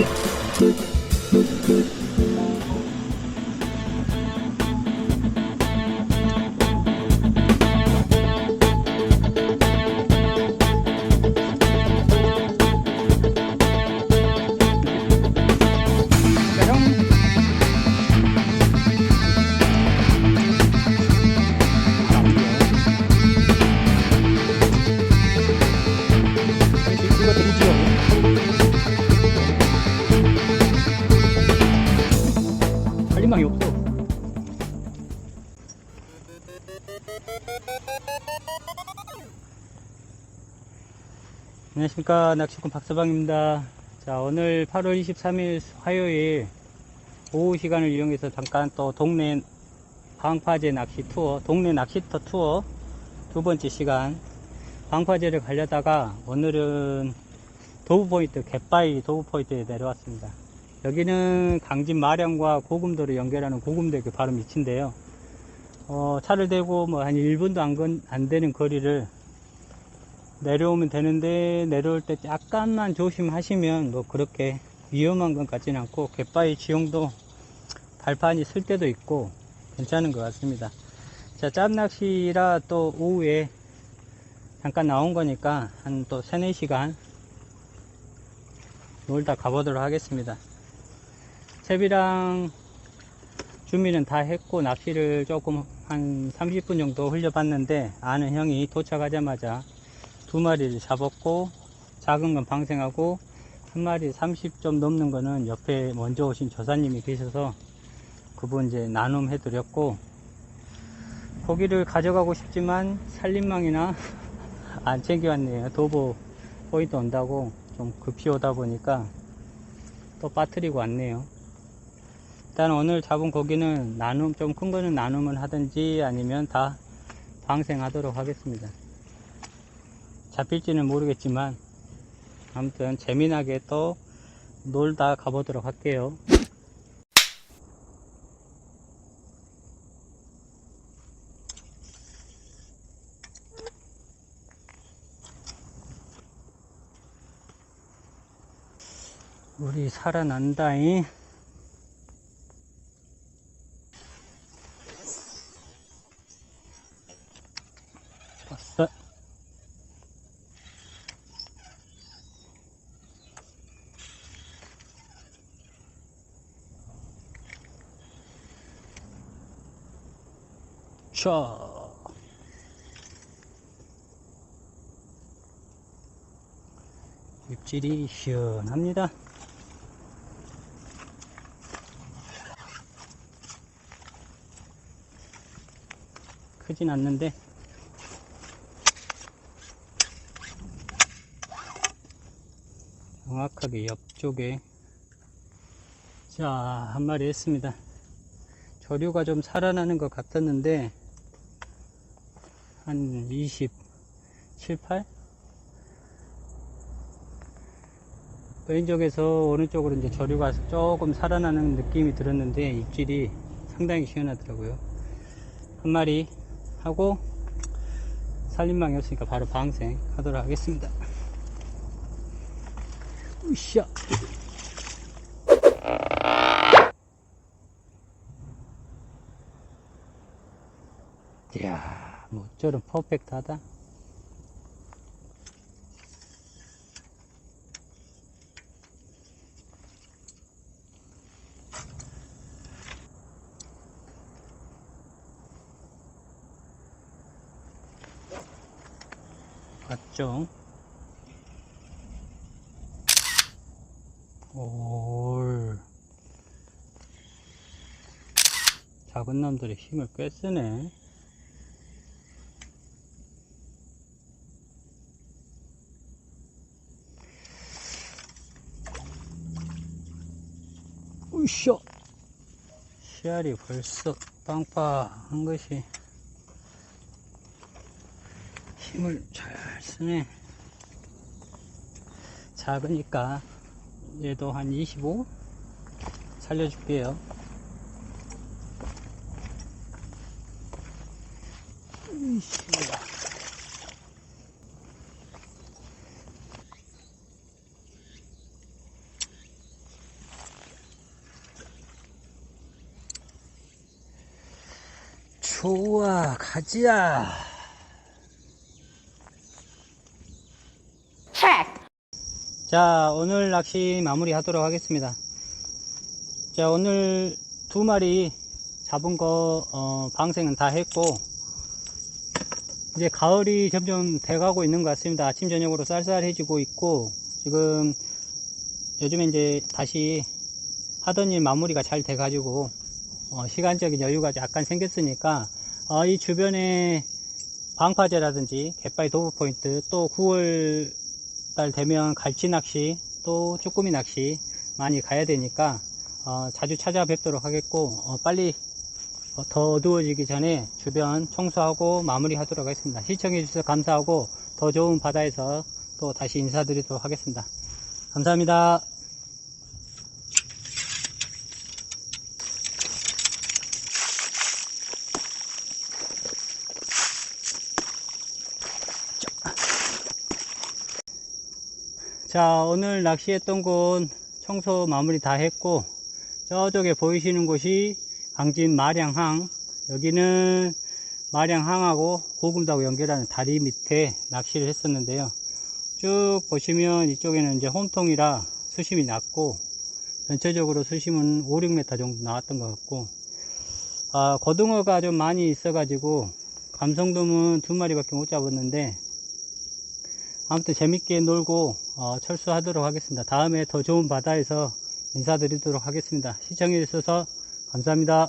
이거 안녕하십니까 낚시꾼 박서방입니다. 자 오늘 8월 23일 화요일 오후 시간을 이용해서 잠깐 또 동네 방파제 낚시 투어, 동네 낚시터 투어 두 번째 시간 방파제를 가려다가 오늘은 도부 포인트, 갯바위 도부 포인트에 내려왔습니다. 여기는 강진 마량과 고금도를 연결하는 고금대교 바로 밑인데요. 어, 차를 대고 뭐 한 1분도 안, 건- 안 되는 거리를 내려오면 되는데 내려올 때 약간만 조심하시면 뭐 그렇게 위험한 것 같지는 않고 갯바위 지형도 발판이 쓸 때도 있고 괜찮은 것 같습니다. 자, 짬낚시라 또 오후에 잠깐 나온 거니까 한 또 3, 4시간 놀다 가보도록 하겠습니다. 채비랑 준비는 다 했고 낚시를 조금 한 30분 정도 흘려봤는데 아는 형이 도착하자마자 두 마리를 잡았고 작은 건 방생하고 한 마리 30점 넘는 거는 옆에 먼저 오신 조사님이 계셔서 그분 이제 나눔 해드렸고 고기를 가져가고 싶지만 살림망이나 안 챙겨왔네요. 도보 포인트 온다고 좀 급히 오다 보니까 또 빠뜨리고 왔네요. 일단 오늘 잡은 고기는 나눔, 좀 큰 거는 나눔을 하든지 아니면 다 방생하도록 하겠습니다. 잡힐지는 모르겠지만 아무튼 재미나게 또 놀다 가보도록 할게요. 우리 살아난다잉. 왔어. 자. 입질이 시원합니다. 크진 않는데 정확하게 옆쪽에. 자 한 마리 했습니다. 조류가 좀 살아나는 것 같았는데 한 27, 8 왼쪽에서 오른쪽으로 이제 조류가 조금 살아나는 느낌이 들었는데 입질이 상당히 시원하더라고요. 한 마리 하고 살림망이 없으니까 바로 방생 하도록 하겠습니다. 으쌰. 이야, 뭐 어쩌면 퍼펙트하다. 맞죠? 올 작은 놈들이 힘을 꽤 쓰네. 으쌰! 씨알이 벌써 빵빵한 것이 힘을 잘 쓰네. 작으니까 얘도 한 25 살려줄게요. 좋아 가지야 자, 오늘 낚시 마무리 하도록 하겠습니다. 자, 오늘 두 마리 잡은 거, 어, 방생은 다 했고, 이제 가을이 점점 돼가고 있는 것 같습니다. 아침, 저녁으로 쌀쌀해지고 있고, 지금 요즘에 이제 다시 하던 일 마무리가 잘 돼 가지고, 어, 시간적인 여유가 약간 생겼으니까, 어, 이 주변에 방파제라든지 갯바위 도브 포인트, 또 9월 달 되면 갈치 낚시, 또 쭈꾸미 낚시 많이 가야 되니까, 어, 자주 찾아뵙도록 하겠고, 어, 빨리 어, 더 어두워지기 전에 주변 청소하고 마무리 하도록 하겠습니다. 시청해 주셔서 감사하고 더 좋은 바다에서 또 다시 인사드리도록 하겠습니다. 감사합니다. 자, 오늘 낚시했던 곳 청소 마무리 다 했고, 저쪽에 보이시는 곳이 강진 마량항. 여기는 마량항하고 고금다고 연결하는 다리 밑에 낚시를 했었는데요. 쭉 보시면 이쪽에는 이제 홈통이라 수심이 낮고, 전체적으로 수심은 5, 6m 정도 나왔던 것 같고, 아, 고등어가 좀 많이 있어 가지고, 감성돔은 두 마리밖에 못 잡았는데, 아무튼 재밌게 놀고 어, 철수하도록 하겠습니다. 다음에 더 좋은 바다에서 인사드리도록 하겠습니다. 시청해 주셔서 감사합니다.